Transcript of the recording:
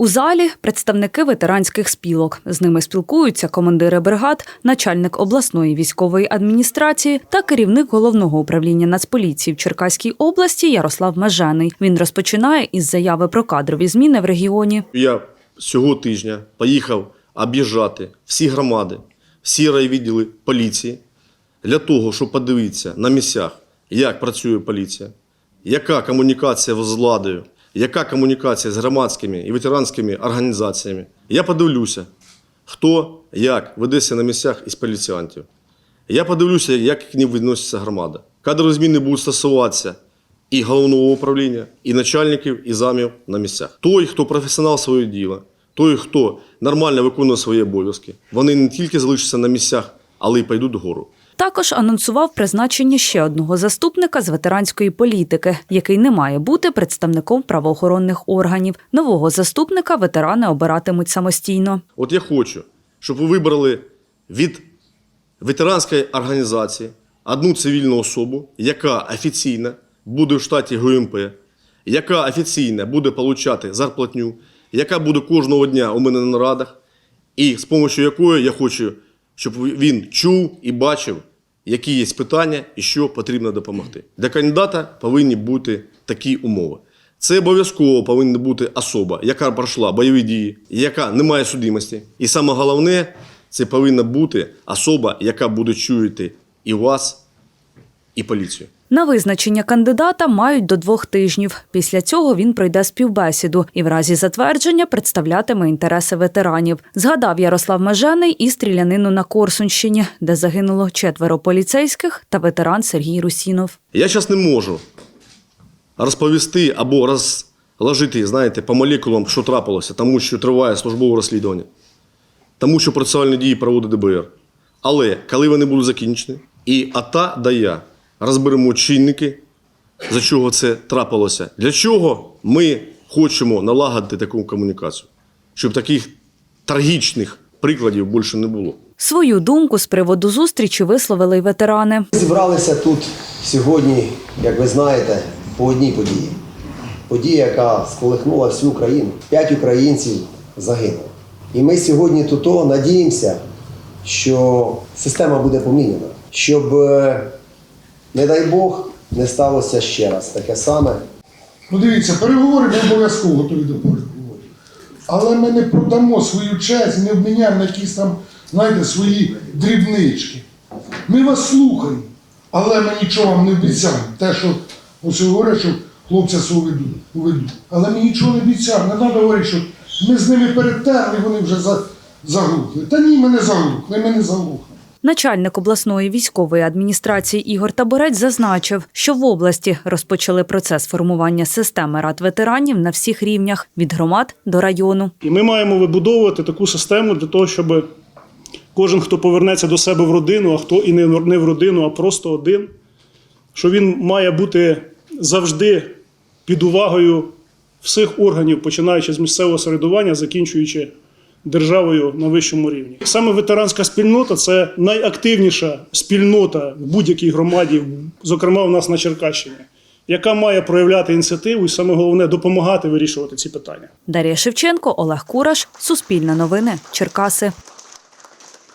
У залі представники ветеранських спілок. З ними спілкуються командири бригад, начальник обласної військової адміністрації та керівник головного управління Нацполіції в Черкаській області Ярослав Межений. Він розпочинає із заяви про кадрові зміни в регіоні. Я цього тижня поїхав об'їжджати всі громади, всі райвідділи поліції для того, щоб подивитися на місцях, як працює поліція, яка комунікація з владою, яка комунікація з громадськими і ветеранськими організаціями. Я подивлюся, хто як ведеться на місцях із поліціантів. Я подивлюся, як к ним відноситься громада. Кадрові зміни будуть стосуватися і головного управління, і начальників, і замів на місцях. Той, хто професіонал свого діла, той, хто нормально виконує свої обов'язки, вони не тільки залишаться на місцях, але й пойдуть вгору. Також анонсував призначення ще одного заступника з ветеранської політики, який не має бути представником правоохоронних органів. Нового заступника ветерани обиратимуть самостійно. От я хочу, щоб ви вибрали від ветеранської організації одну цивільну особу, яка офіційно буде в штаті ГУМП, яка офіційно буде отримати зарплатню, яка буде кожного дня у мене на нарадах, і з допомогою якої я хочу, щоб він чув і бачив, які є питання і що потрібно допомогти. Для кандидата повинні бути такі умови. Це обов'язково повинна бути особа, яка пройшла бойові дії, яка не має судимості. І саме головне, це повинна бути особа, яка буде чуяти і вас, і поліцію. На визначення кандидата мають до двох тижнів. Після цього він пройде співбесіду і в разі затвердження представлятиме інтереси ветеранів. Згадав Ярослав Межений і стрілянину на Корсунщині, де загинуло четверо поліцейських та ветеран Сергій Русінов. Я зараз не можу розповісти або розложити, знаєте, по молекулам, що трапилося, тому що триває службове розслідування, тому що процесуальні дії проводить ДБР. Але коли вони будуть закінчені, і АТА да я розберемо чинники, за чого це трапилося, для чого ми хочемо налагодити таку комунікацію, щоб таких трагічних прикладів більше не було. Свою думку з приводу зустрічі висловили й ветерани. Зібралися тут сьогодні, як ви знаєте, по одній події. Подія, яка сколихнула всю Україну. П'ять українців загинуло. І ми сьогодні тут надіємося, що система буде поміняна, щоб, е, не дай Бог, не сталося ще раз таке саме. Ну дивіться, переговори ми обов'язково готові до переговорів. Але ми не продамо свою честь, не обміняємо на якісь там, знаєте, свої дрібнички. Ми вас слухаємо, але ми нічого вам не обіцяємо. Те, що ось говорять, що хлопця уведуть. Але ми нічого не обіцяємо. Не треба говорити, що ми з ними перетерли, вони вже за- заглухли. Та ні, ми не заглухли, ми не заглухли. Начальник обласної військової адміністрації Ігор Таборець зазначив, що в області розпочали процес формування системи рад ветеранів на всіх рівнях від громад до району. І ми маємо вибудовувати таку систему для того, щоб кожен, хто повернеться до себе в родину, а хто і не в- родину, а просто один, що він має бути завжди під увагою всіх органів, починаючи з місцевого самоврядування, закінчуючи державою на вищому рівні. Саме ветеранська спільнота це найактивніша спільнота в будь-якій громаді, зокрема у нас на Черкащині, яка має проявляти ініціативу і саме головне допомагати вирішувати ці питання. Дар'я Шевченко, Олег Кураш, Суспільне новини, Черкаси.